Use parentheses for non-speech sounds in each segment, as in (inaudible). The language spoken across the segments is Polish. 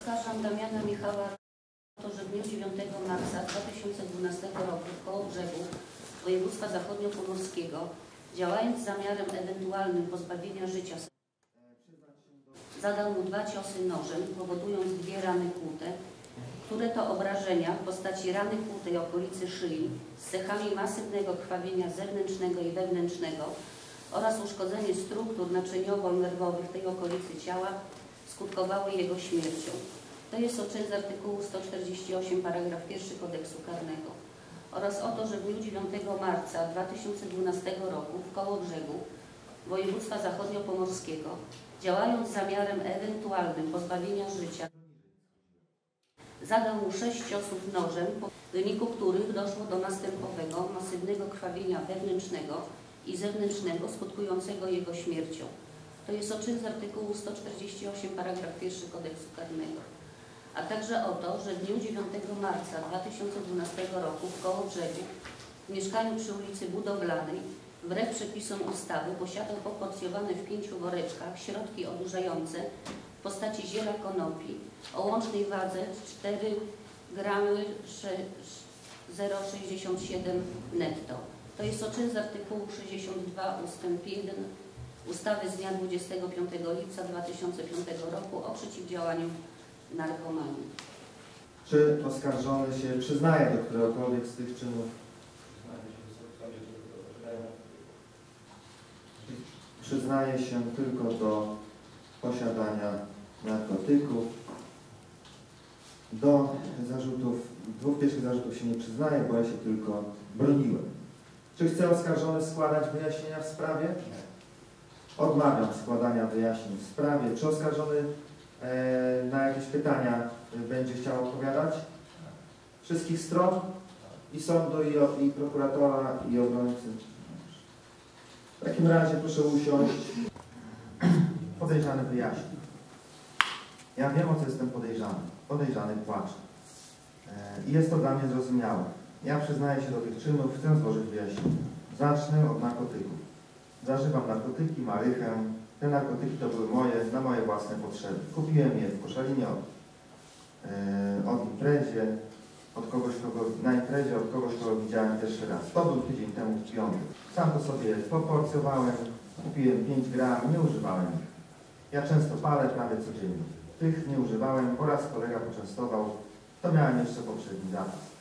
Oskarżam Damiana Michała to, że w dniu 9 marca 2012 roku w Kołobrzegu województwa zachodniopomorskiego, działając z zamiarem ewentualnym pozbawienia życia, zadał mu dwa ciosy nożem, powodując dwie rany kłute, które to obrażenia w postaci rany kłutej okolicy szyi z cechami masywnego krwawienia zewnętrznego i wewnętrznego oraz uszkodzenie struktur naczyniowo-nerwowych tej okolicy ciała skutkowały jego śmiercią. To jest o czyn z artykułu 148 paragraf 1 kodeksu karnego oraz o to, że w dniu 9 marca 2012 roku w Kołobrzegu województwa zachodniopomorskiego, działając z zamiarem ewentualnym pozbawienia życia, zadał mu sześć ciosów nożem, w wyniku których doszło do następowego masywnego krwawienia wewnętrznego i zewnętrznego skutkującego jego śmiercią. To jest o czyn z artykułu 148 paragraf 1 kodeksu karnego. A także o to, że w dniu 9 marca 2012 roku w Kołobrzegu w mieszkaniu przy ulicy Budowlanej wbrew przepisom ustawy posiadał poporcjowane w pięciu woreczkach środki odurzające w postaci ziela konopi o łącznej wadze 4 gramy 0,67 netto. To jest o czyn z artykułu 62 ustęp 1 ustawy z dnia 25 lipca 2005 roku o przeciwdziałaniu narkomanii. Czy oskarżony się przyznaje do któregokolwiek z tych czynów? Przyznaje się tylko do posiadania narkotyków. Do zarzutów, dwóch pierwszych zarzutów się nie przyznaje, bo ja się tylko broniłem. Czy chce oskarżony składać wyjaśnienia w sprawie? Odmawiam składania wyjaśnień w sprawie. Czy oskarżony e, na jakieś pytania e, będzie chciał odpowiadać? Wszystkich stron? I sądu, i, i prokuratora, i obrońcy. W takim razie proszę usiąść. Podejrzany wyjaśni. Ja wiem, o co jestem podejrzany. Podejrzany płacze. I jest to dla mnie zrozumiałe. Ja przyznaję się do tych czynów, chcę złożyć wyjaśnienie. Zacznę od narkotyków. Zażywam narkotyki, marychę. Te narkotyki to były moje, na moje własne potrzeby. Kupiłem je w Koszalinie od, e, od imprezie, od kogoś, kogo, na imprezie, od kogoś, kogo widziałem pierwszy raz. To był tydzień temu w piątek. Sam to sobie poporcjowałem, kupiłem 5 gram, nie używałem ich. Ja często palę, prawie codziennie. Tych nie używałem, po raz kolega poczęstował, to miałem jeszcze poprzedni zapas.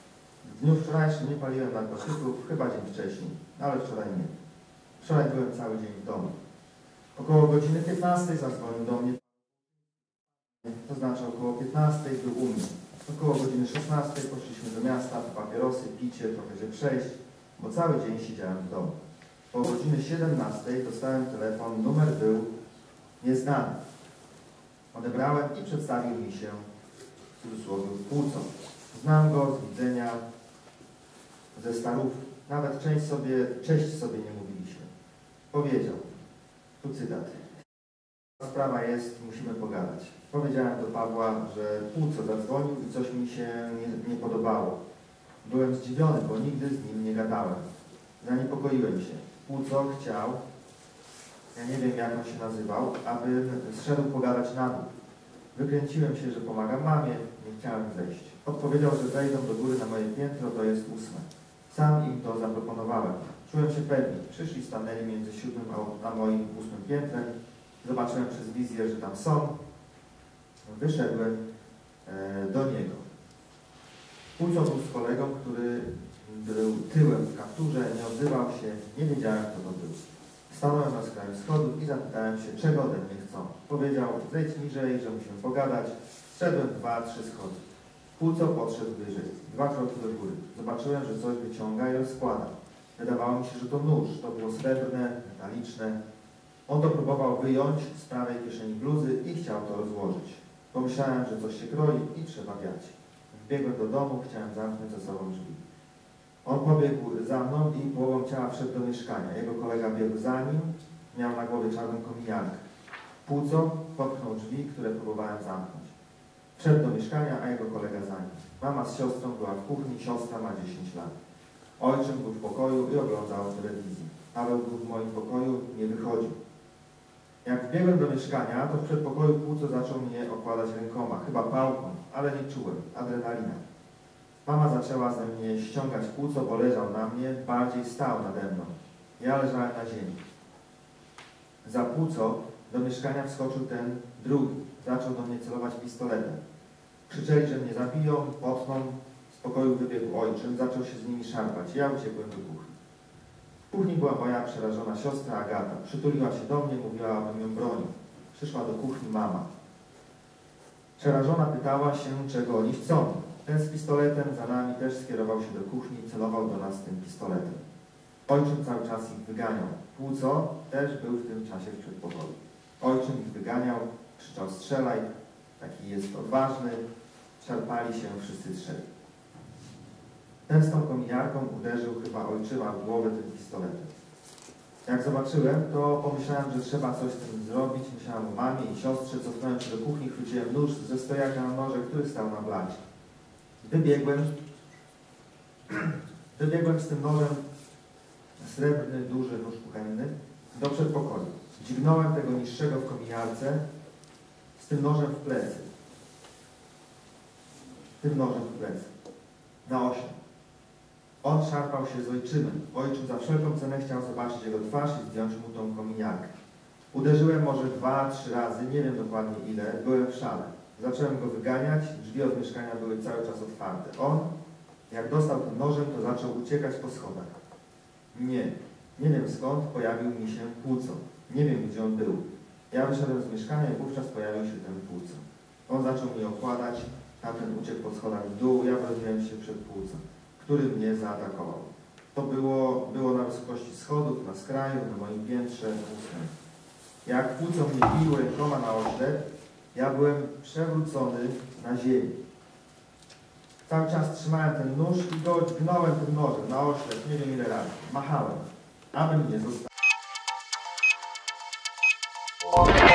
W dniu wczorajszym nie paliłem narkotyków, chyba dzień wcześniej, ale wczoraj nie. Wczoraj byłem cały dzień w domu. Około godziny 15 zadzwonił do mnie, to znaczy około 15 był u mnie. Około godziny 16 poszliśmy do miasta, po papierosy, picie, trochę się przejść, bo cały dzień siedziałem w domu. Po godziny 17 dostałem telefon, numer był nieznany. Odebrałem i przedstawił mi się w cudzysłowie płucą. Znam go z widzenia ze starów. Nawet część sobie, cześć sobie nie mówiliśmy. Powiedział, tu cytat. Sprawa jest, musimy pogadać. Powiedziałem do Pawła, że Płuco zadzwonił i coś mi się nie, nie podobało. Byłem zdziwiony, bo nigdy z nim nie gadałem. Zaniepokoiłem się. Płuco chciał, ja nie wiem jak on się nazywał, aby zszedł pogadać na dół. Wykręciłem się, że pomagam mamie, nie chciałem zejść. Odpowiedział, że wejdą do góry na moje piętro, to jest ósme. Sam im to zaproponowałem. Czułem się pewni. Przyszli, stanęli między siódmym a, a moim ósmym piętrem. Zobaczyłem przez wizję, że tam są. Wyszedłem e, do niego. Płuco był z kolegą, który był tyłem w kapturze, nie odzywał się, nie wiedziałem kto to był. Stanąłem na skraju schodów i zapytałem się, czego ode mnie chcą. Powiedział, zejdź niżej, że musimy pogadać. Szedłem dwa, trzy schody. Płuco podszedł wyżej, dwa kroki do góry. Zobaczyłem, że coś wyciąga i rozkłada. Wydawało mi się, że to nóż. To było srebrne, metaliczne. On to próbował wyjąć z prawej kieszeni bluzy i chciał to rozłożyć. Pomyślałem, że coś się kroi i trzeba wiać. Wbiegłem do domu, chciałem zamknąć za sobą drzwi. On pobiegł za mną i połową ciała wszedł do mieszkania. Jego kolega biegł za nim, miał na głowie czarną kominiarkę. Płuco popchnął drzwi, które próbowałem zamknąć. Wszedł do mieszkania, a jego kolega za nim. Mama z siostrą była w kuchni, siostra ma 10 lat. Ojczym był w pokoju i oglądał telewizję. Paweł był w moim pokoju, nie wychodził. Jak wbiegłem do mieszkania, to w przedpokoju płuco zaczął mnie okładać rękoma, chyba pałką, ale nie czułem, adrenalina. Mama zaczęła ze mnie ściągać płuco, bo leżał na mnie, bardziej stał nade mną. Ja leżałem na ziemi. Za płuco do mieszkania wskoczył ten drugi. Zaczął do mnie celować pistoletem. Krzyczeli, że mnie zabiją, potną. Z pokoju wybiegł ojczym, zaczął się z nimi szarpać. Ja uciekłem do kuchni. W kuchni była moja przerażona siostra Agata. Przytuliła się do mnie, mówiła, abym ją bronił. Przyszła do kuchni mama. Przerażona pytała się, czego oni chcą. Ten z pistoletem za nami też skierował się do kuchni i celował do nas tym pistoletem. Ojczym cały czas ich wyganiał. Płuco też był w tym czasie w przedpokoju. Ojczym ich wyganiał, krzyczał strzelaj, taki jest odważny, szarpali się wszyscy trzej. Ten z tą kominiarką uderzył chyba ojczyma w głowę tym pistoletem. Jak zobaczyłem, to pomyślałem, że trzeba coś z tym zrobić. Myślałem o mamie i siostrze, cofnąłem się do kuchni, chwyciłem nóż ze stojaka na noże, który stał na blacie. Wybiegłem, (clears throat) wybiegłem z tym nożem, srebrny, duży nóż kuchenny, do przedpokoju. Dźgnąłem tego niższego w kominiarce z tym nożem w plecy. Tym nożem w plecy. Na ośle. On szarpał się z ojczymem. Ojczym za wszelką cenę chciał zobaczyć jego twarz i zdjąć mu tą kominiarkę. Uderzyłem może dwa, trzy razy, nie wiem dokładnie ile, byłem w szale. Zacząłem go wyganiać, drzwi od mieszkania były cały czas otwarte. On, jak dostał tym nożem, to zaczął uciekać po schodach. Nie, nie wiem skąd pojawił mi się płuco. Nie wiem, gdzie on był. Ja wyszedłem z mieszkania i wówczas pojawił się ten płuco. On zaczął mnie okładać, tamten uciekł po schodach w dół, ja wrobiłem się przed płucem, który mnie zaatakował. To było, było na wysokości schodów, na skraju, na moim piętrze, ósmym. Jak płuco mnie biło rękoma na oślep, ja byłem przewrócony na ziemi. Cały czas trzymałem ten nóż i go tym nożem na oślep, nie wiem ile razy. Machałem, aby mnie zostawić. Okay.